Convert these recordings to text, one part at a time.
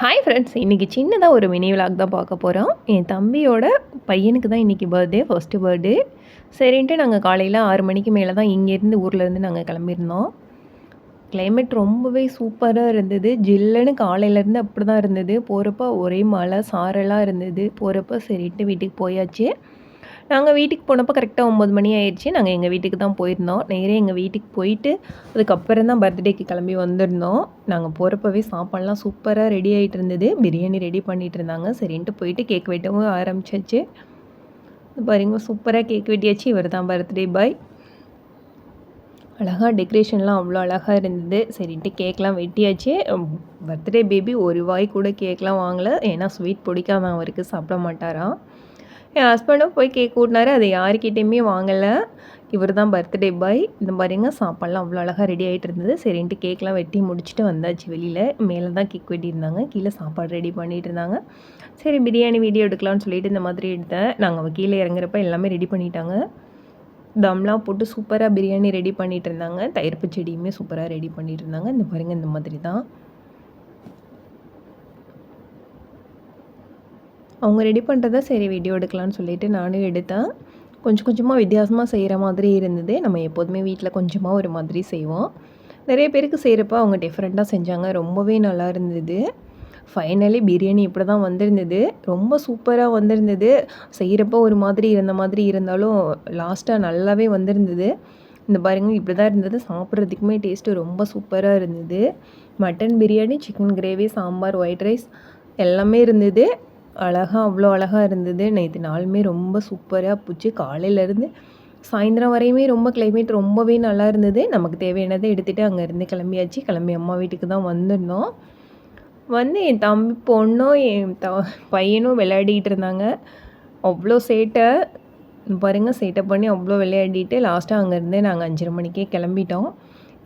Hi friends இன்றைக்கி சின்னதாக ஒரு மினி விளாக் தான் பார்க்க போகிறோம் என் தம்பியோட பையனுக்கு தான் இன்றைக்கி பர்த்டே ஃபஸ்ட்டு பர்த்டே சரின்ட்டு நாங்கள் காலையில் ஆறு மணிக்கு மேலே தான் இங்கேருந்து ஊர்லேருந்து நாங்கள் கிளம்பியிருந்தோம். கிளைமேட் ரொம்பவே சூப்பராக இருந்தது. ஜில்லுன்னு காலையிலேருந்து அப்படி தான் இருந்தது. போகிறப்ப ஒரே மழை சாரலாக இருந்தது. போகிறப்ப சரின்ட்டு வீட்டுக்கு போயாச்சு. நாங்கள் வீட்டுக்கு போனப்போ கரெக்டாக ஒம்பது மணி ஆயிடுச்சு. நாங்கள் எங்கள் வீட்டுக்கு தான் போயிருந்தோம். நேரே எங்கள் வீட்டுக்கு போயிட்டு அதுக்கப்புறம் தான் பர்த்டேக்கு கிளம்பி வந்திருந்தோம். நாங்கள் போகிறப்பவே சாப்பாடெலாம் சூப்பராக ரெடி ஆகிட்டு இருந்தது. பிரியாணி ரெடி பண்ணிகிட்டு இருந்தாங்க. சரின்ட்டு போயிட்டு கேக் வெட்டவும் ஆரம்பிச்சாச்சு. பாருங்க சூப்பராக கேக் வெட்டியாச்சு. இவர் தான் பர்த்டே பாய் அழகாக டெக்கரேஷன்லாம் அவ்வளோ அழகாக இருந்தது. சரின்ட்டு கேக்லாம் வெட்டியாச்சு. பர்த்டே பேபி ஒரு வாய் கூட கேக்லாம் வாங்கலை. ஏன்னா ஸ்வீட் பிடிக்காம அவருக்கு சாப்பிட மாட்டாராம். என் ஹஸ்பண்டும் போய் கேக் கூட்டினாரு. அதை யாருக்கிட்டேயுமே வாங்கலை. இவர் தான் பர்த்டே பாய் இந்த மாதிரிங்க சாப்பாடெலாம் அவ்வளோ அழகாக ரெடி ஆகிட்டு இருந்தது. சரின்ட்டு கேக்லாம் வெட்டி முடிச்சுட்டு வந்தாச்சு வெளியில். மேலே தான் கேக் வெட்டியிருந்தாங்க. கீழே சாப்பாடு ரெடி பண்ணிகிட்டு இருந்தாங்க. சரி பிரியாணி வீடியோ எடுக்கலாம்னு சொல்லிட்டு இந்த மாதிரி எடுத்தேன். நாங்கள் கீழே இறங்குறப்ப எல்லாமே ரெடி பண்ணிட்டாங்க. தம்லாம் போட்டு சூப்பராக பிரியாணி ரெடி பண்ணிகிட்டு இருந்தாங்க. தயிர்ப்பு செடியுமே சூப்பராக ரெடி பண்ணிகிட்டு இருந்தாங்க. இந்த பாருங்கள் இந்த மாதிரி தான் அவங்க ரெடி பண்ணுறத சரி வீடியோ எடுக்கலாம்னு சொல்லிட்டு நானும் எடுத்தேன். கொஞ்சம் கொஞ்சமாக வித்தியாசமாக செய்கிற மாதிரி இருந்தது. நம்ம எப்போதுமே வீட்டில் கொஞ்சமாக ஒரு மாதிரி செய்வோம். நிறைய பேருக்கு செய்கிறப்ப அவங்க டிஃப்ரெண்ட்டாக செஞ்சாங்க. ரொம்பவே நல்லா இருந்தது. ஃபைனலி பிரியாணி இப்படி தான் வந்திருந்தது. ரொம்ப சூப்பராக வந்திருந்தது. செய்கிறப்ப ஒரு மாதிரி இருந்த மாதிரி இருந்தாலும் லாஸ்ட்டாக நல்லாவே வந்திருந்தது. இந்த பாருங்க இப்படி தான் இருந்தது. சாப்பிட்றதுக்குமே டேஸ்ட்டு ரொம்ப சூப்பராக இருந்தது. Mutton biryani chicken gravy sambar white rice எல்லாமே இருந்தது. அழகாக அவ்வளோ அழகாக இருந்தது. நேற்று நாளுமே ரொம்ப சூப்பராக போச்சு. காலையிலேருந்து சாயந்தரம் வரையுமே ரொம்ப கிளைமேட் ரொம்பவே நல்லா இருந்தது. நமக்கு தேவையானதை எடுத்துகிட்டு அங்கேருந்து கிளம்பியாச்சு. கிளம்பி அம்மா வீட்டுக்கு தான் வந்திருந்தோம். வந்து என் தம்பி பொண்ணும் என் த பையனும் விளையாடிக்கிட்டு இருந்தாங்க. அவ்வளோ சேட்டை. பாருங்கள் சேட்டை பண்ணி அவ்வளோ விளையாடிட்டு லாஸ்ட்டாக அங்கேருந்து நாங்கள் அஞ்சரை மணிக்கே கிளம்பிட்டோம்.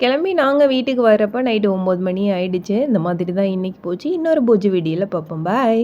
கிளம்பி நாங்கள் வீட்டுக்கு வரப்போ நைட்டு ஒம்பது மணி ஆகிடுச்சு இந்த மாதிரி தான் இன்றைக்கி போச்சு. இன்னொரு பூஜை வீடியோவில் பார்ப்போம். பாய்